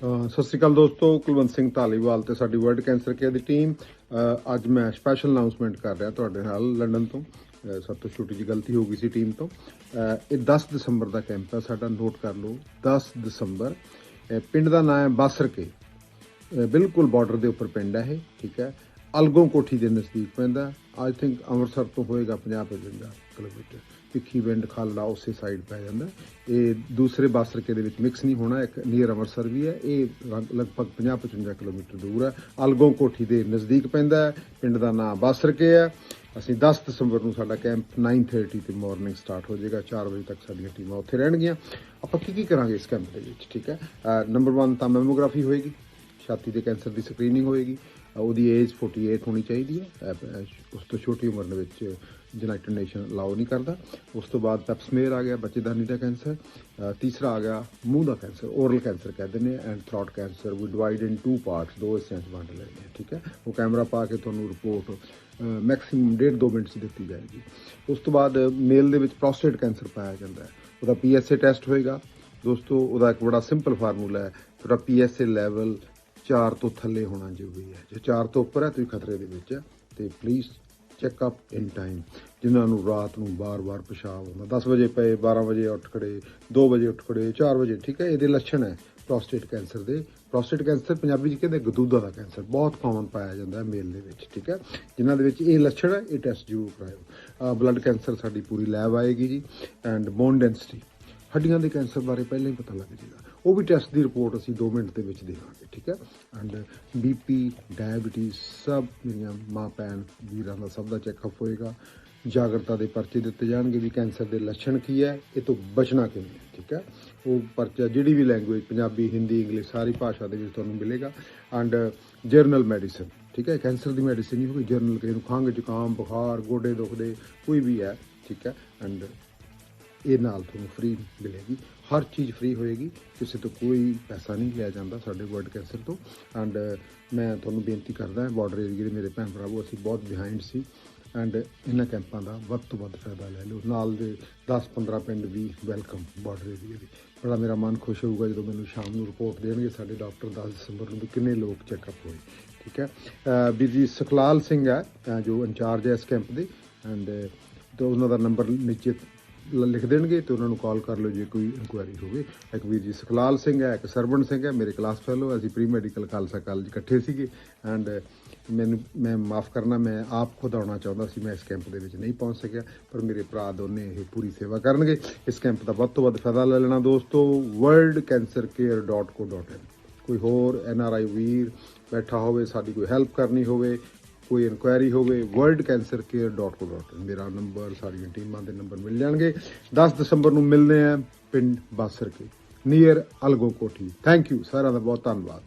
ਸਤਿ ਸ਼੍ਰੀ ਅਕਾਲ ਦੋਸਤੋ, ਕੁਲਵੰਤ ਸਿੰਘ ਢਾਲੀਵਾਲ ਤੇ ਸਾਡੀ ਵਰਲਡ ਕੈਂਸਰ ਕੇਅਰ ਦੀ ਟੀਮ। ਅੱਜ ਮੈਂ ਸਪੈਸ਼ਲ ਅਨਾਉਂਸਮੈਂਟ ਕਰ ਰਿਹਾ ਤੁਹਾਡੇ ਨਾਲ ਲੰਡਨ ਤੋਂ। ਸਭ ਤੋਂ ਛੋਟੀ ਜਿਹੀ ਗਲਤੀ ਹੋ ਗਈ ਸੀ ਟੀਮ ਤੋਂ। ਇਹ 10 ਦਸੰਬਰ ਦਾ ਕੈਂਪ ਹੈ, ਸਾਡਾ ਨੋਟ ਕਰ ਲਓ। 10 ਦਸੰਬਰ ਪਿੰਡ ਦਾ ਨਾਮ ਹੈ ਬਾਸਰਕੇ। ਬਿਲਕੁਲ ਬਾਰਡਰ ਦੇ ਉੱਪਰ ਪਿੰਡ ਹੈ ਇਹ, ਠੀਕ ਹੈ। ਅਲਗੋਂ ਕੋਠੀ ਦੇ ਨਜ਼ਦੀਕ ਪੈਂਦਾ। ਆਈ ਥਿੰਕ ਅੰਮ੍ਰਿਤਸਰ ਤੋਂ ਹੋਏਗਾ 50 55 ਕਿਲੋਮੀਟਰ। ਭਿੱਖੀ ਵਿੰਡ ਖਾਲੜਾ ਉਸੇ ਸਾਈਡ ਪੈ ਜਾਂਦਾ। ਇਹ ਦੂਸਰੇ ਬਾਸਰਕੇ ਦੇ ਵਿੱਚ ਮਿਕਸ ਨਹੀਂ ਹੋਣਾ, ਇੱਕ ਨੀਅਰ ਅੰਮ੍ਰਿਤਸਰ ਵੀ ਹੈ। ਇਹ ਲਗ- ਲਗਭਗ 50 55 ਕਿਲੋਮੀਟਰ ਦੂਰ ਹੈ। ਅਲਗੋਂ ਕੋਠੀ ਦੇ ਨਜ਼ਦੀਕ ਪੈਂਦਾ ਹੈ। ਪਿੰਡ ਦਾ ਨਾਮ ਬਾਸਰਕੇ ਹੈ। ਅਸੀਂ 10 ਦਸੰਬਰ ਨੂੰ ਸਾਡਾ ਕੈਂਪ 9:30 ਤੇ ਮਾਰਨਿੰਗ ਸਟਾਰਟ ਹੋ ਜਾਏਗਾ। 4 ਵਜੇ ਤੱਕ ਸਾਡੀਆਂ ਟੀਮਾਂ ਉੱਥੇ ਰਹਿਣਗੀਆਂ। ਆਪਾਂ ਕੀ ਕੀ ਕਰਾਂਗੇ ਇਸ ਕੈਂਪ ਦੇ ਵਿੱਚ, ਠੀਕ ਹੈ? ਨੰਬਰ 1 ਤਾਂ ਮੈਮੋਗ੍ਰਾਫੀ ਹੋਏਗੀ। ਛਾਤੀ ਦੇ ਕੈਂਸਰ ਦੀ ਸਕਰੀਨਿੰਗ ਹੋਏਗੀ। ਉਹਦੀ ਏਜ 48 ਹੋਣੀ ਚਾਹੀਦੀ ਹੈ। ਉਸ ਤੋਂ ਛੋਟੀ ਉਮਰ ਦੇ ਵਿੱਚ ਯੂਨਾਈਟਿਡ ਨੇਸ਼ਨ ਅਲਾਉ ਨਹੀਂ ਕਰਦਾ। ਉਸ ਤੋਂ ਬਾਅਦ ਪੈਪਸਮੇਅਰ ਆ ਗਿਆ ਬੱਚੇਦਾਨੀ ਦਾ ਕੈਂਸਰ ਤੀਸਰਾ ਆ ਗਿਆ, ਮੂੰਹ ਦਾ ਕੈਂਸਰ ਓਰਲ ਕੈਂਸਰ ਕਹਿੰਦੇ ਨੇ ਐਂਡ ਥ੍ਰੋਟ ਕੈਂਸਰ ਵੀ ਡਿਵਾਈਡ ਇਨ ਟੂ ਪਾਰਟਸ ਦੋ ਹਿੱਸਿਆਂ 'ਚ ਵੰਡ ਲੈਂਦੇ ਆ, ਠੀਕ ਹੈ? ਉਹ ਕੈਮਰਾ ਪਾ ਕੇ ਤੁਹਾਨੂੰ ਰਿਪੋਰਟ ਮੈਕਸਿਮਮ 1.5 2 ਮਿੰਟ 'ਚ ਦਿੱਤੀ ਜਾਏਗੀ। ਉਸ ਤੋਂ ਬਾਅਦ ਮੇਲ ਦੇ ਵਿੱਚ ਪ੍ਰੋਸਟੇਟ ਕੈਂਸਰ ਪਾਇਆ ਜਾਂਦਾ ਹੈ। ਉਹਦਾ ਪੀਐਸਏ ਟੈਸਟ ਹੋਏਗਾ। ਦੋਸਤੋ, ਉਹਦਾ ਇੱਕ ਬੜਾ ਸਿੰਪਲ ਫਾਰਮੂਲਾ ਹੈ। ਤੁਹਾਡਾ ਪੀਐਸਏ ਲੈਵਲ 4 ਤੋਂ ਥੱਲੇ ਹੋਣਾ ਜ਼ਰੂਰੀ ਹੈ। ਜੇ 4 ਤੋਂ ਉੱਪਰ ਹੈ, ਤੁਸੀਂ ਖਤਰੇ ਦੇ ਵਿੱਚ ਹੈ। ਤੇ ਪਲੀਜ਼ ਚੈੱਕਅਪ ਇਨ ਟਾਈਮ ਜਿਨ੍ਹਾਂ ਨੂੰ ਰਾਤ ਨੂੰ ਬਾਰ-ਬਾਰ ਪਿਸ਼ਾਬ ਹੁੰਦਾ। 10 ਵਜੇ ਪਏ 12 ਵਜੇ ਉੱਠ ਖੜੇ 2 ਵਜੇ ਉੱਠ ਖੜੇ 4 ਵਜੇ, ਠੀਕ ਹੈ? ਇਹਦੇ ਲੱਛਣ ਹੈ ਪ੍ਰੋਸਟੇਟ ਕੈਂਸਰ ਦੇ। ਪ੍ਰੋਸਟੇਟ ਕੈਂਸਰ ਪੰਜਾਬੀ ਚ ਕਹਿੰਦੇ ਗਦੂਦਾ ਦਾ ਕੈਂਸਰ ਬਹੁਤ ਕਾਮਨ ਪਾਇਆ ਜਾਂਦਾ ਹੈ ਮੇਲ ਦੇ ਵਿੱਚ, ਠੀਕ ਹੈ? ਜਿਨ੍ਹਾਂ ਦੇ ਵਿੱਚ ਇਹ ਲੱਛਣ ਹੈ, ਇਹ ਟੈਸਟ ਜ਼ਰੂਰ ਕਰਾਇਓ। ਬਲੱਡ ਕੈਂਸਰ ਸਾਡੀ ਪੂਰੀ ਲੈਬ ਆਏਗੀ ਜੀ। ਐਂਡ ਬੋਨ ਡੈਂਸਿਟੀ ਹੱਡੀਆਂ ਦੇ ਕੈਂਸਰ ਬਾਰੇ ਪਹਿਲਾਂ ਹੀ ਪਤਾ ਲੱਗ ਜਾਏਗਾ। ਉਹ ਵੀ ਟੈਸਟ ਦੀ ਰਿਪੋਰਟ ਅਸੀਂ 2 ਮਿੰਟ ਦੇ ਵਿੱਚ ਦੇਵਾਂਗੇ, ਠੀਕ ਹੈ? ਐਂਡ ਬੀਪੀ ਡਾਇਬੀਟੀਜ਼ ਸਭ ਮੇਰੀਆਂ ਮਾਂ ਭੈਣ ਵੀਰਾਂ ਦਾ ਸਭ ਦਾ ਚੈੱਕਅਪ ਹੋਏਗਾ। ਜਾਗਰਤਾ ਦੇ ਪਰਚੇ ਦਿੱਤੇ ਜਾਣਗੇ ਵੀ ਕੈਂਸਰ ਦੇ ਲੱਛਣ ਕੀ ਹੈ, ਇਹ ਤੋਂ ਬਚਣਾ ਕਿਵੇਂ ਹੈ, ਠੀਕ ਹੈ? ਉਹ ਪਰਚਾ ਜਿਹੜੀ ਵੀ ਲੈਂਗੁਏਜ ਪੰਜਾਬੀ, ਹਿੰਦੀ ਇੰਗਲਿਸ਼ ਸਾਰੀ ਭਾਸ਼ਾ ਦੇ ਵਿੱਚ ਤੁਹਾਨੂੰ ਮਿਲੇਗਾ। ਐਂਡ ਜਰਨਲ ਮੈਡੀਸਨ ਠੀਕ ਹੈ? ਕੈਂਸਰ ਦੀ ਮੈਡੀਸਨ ਨਹੀਂ ਹੋਈ ਜਰਨਲ ਕਿਸੇ ਨੂੰ ਖੰਘ, ਜ਼ੁਕਾਮ, ਬੁਖਾਰ, ਗੋਡੇ ਦੁਖਦੇ, ਕੋਈ ਵੀ ਹੈ, ਠੀਕ ਹੈ? ਐਂਡ ਇਹ ਨਾਲ ਤੁਹਾਨੂੰ ਫ੍ਰੀ ਮਿਲੇਗੀ। ਹਰ ਚੀਜ਼ ਫ੍ਰੀ ਹੋਏਗੀ। ਕਿਸੇ ਤੋਂ ਕੋਈ ਪੈਸਾ ਨਹੀਂ ਲਿਆ ਜਾਂਦਾ ਸਾਡੇ ਵਰਲਡ ਕੈਂਸਰ ਤੋਂ। ਐਂਡ ਮੈਂ ਤੁਹਾਨੂੰ ਬੇਨਤੀ ਕਰਦਾ ਬਾਰਡਰ ਏਰੀਏ ਦੇ ਮੇਰੇ ਭੈਣ ਭਰਾਵੋ ਅਸੀਂ ਬਹੁਤ ਬਿਹਾਈਂਡ ਸੀ। ਐਂਡ ਇਹਨਾਂ ਕੈਂਪਾਂ ਦਾ ਵੱਧ ਤੋਂ ਵੱਧ ਫਾਇਦਾ ਲੈ ਲਓ। ਨਾਲ ਦੇ 10-15 ਪਿੰਡ ਵੀ ਵੈਲਕਮ ਬਾਰਡਰ ਏਰੀਏ ਦੇ। ਬੜਾ ਮੇਰਾ ਮਨ ਖੁਸ਼ ਹੋਊਗਾ ਜਦੋਂ ਮੈਨੂੰ ਸ਼ਾਮ ਨੂੰ ਰਿਪੋਰਟ ਦੇਣਗੇ ਸਾਡੇ ਡਾਕਟਰ 10 ਦਸੰਬਰ ਨੂੰ ਵੀ ਕਿੰਨੇ ਲੋਕ ਚੈੱਕਅਪ ਹੋਏ। ਠੀਕ ਹੈ? ਅਹ ਵੀਰ ਜੀ ਸੁਖਲਾਲ ਸਿੰਘ ਹੈ ਜੋ ਇੰਚਾਰਜ ਹੈ ਇਸ ਕੈਂਪ ਦੇ। ਐਂਡ ਤੇ ਉਹਨਾਂ ਦਾ ਨੰਬਰ ਨੀਚੇ ਲਿਖ ਦੇਣਗੇ ਤੇ ਉਹਨਾਂ ਨੂੰ ਕਾਲ ਕਰ ਲਓ ਜੇ ਕੋਈ ਇਨਕੁਆਇਰੀ ਹੋਵੇ। ਇੱਕ ਵੀਰ ਜੀ ਸੁਖਲਾਲ ਸਿੰਘ ਹੈ, ਇੱਕ ਸਰਵਣ ਸਿੰਘ ਹੈ, ਮੇਰੇ ਕਲਾਸ ਫੈਲੋ ਅਸੀਂ ਪ੍ਰੀ ਮੈਡੀਕਲ ਖਾਲਸਾ ਕਾਲਜ ਇਕੱਠੇ ਸੀਗੇ। ਐਂਡ ਮੈਨੂੰ, ਮੈਂ ਮਾਫ ਕਰਨਾ, ਮੈਂ ਆਪ ਖੁਦ ਆਉਣਾ ਚਾਹੁੰਦਾ ਸੀ, ਮੈਂ ਇਸ ਕੈਂਪ ਦੇ ਵਿੱਚ ਨਹੀਂ ਪਹੁੰਚ ਸਕਿਆ, ਪਰ ਮੇਰੇ ਭਰਾ ਦੋਨੇ ਇਹ ਪੂਰੀ ਸੇਵਾ ਕਰਨਗੇ। ਇਸ ਕੈਂਪ ਦਾ ਵੱਧ ਤੋਂ ਵੱਧ ਫਾਇਦਾ ਲੈ ਲੈਣਾ ਦੋਸਤੋ, worldcancercare.co.in ਕੋਈ ਹੋਰ ਐਨ ਆਰ ਆਈ ਵੀਰ ਬੈਠਾ ਹੋਵੇ, ਸਾਡੀ ਕੋਈ ਹੈਲਪ ਕਰਨੀ ਹੋਵੇ ਕੋਈ ਇਨਕੁਆਇਰੀ ਹੋਵੇ worldcancercare.co.in ਮੇਰਾ ਨੰਬਰ ਸਾਡੀਆਂ ਟੀਮਾਂ ਦੇ ਨੰਬਰ ਮਿਲ ਜਾਣਗੇ। 10 ਦਸੰਬਰ ਨੂੰ ਮਿਲਦੇ ਆ ਪਿੰਡ ਬਾਸਰ ਕੇ ਨੀਅਰ ਅਲਗੋ ਕੋਠੀ। ਥੈਂਕ ਯੂ ਸਾਰਿਆਂ ਦਾ ਬਹੁਤ ਧੰਨਵਾਦ।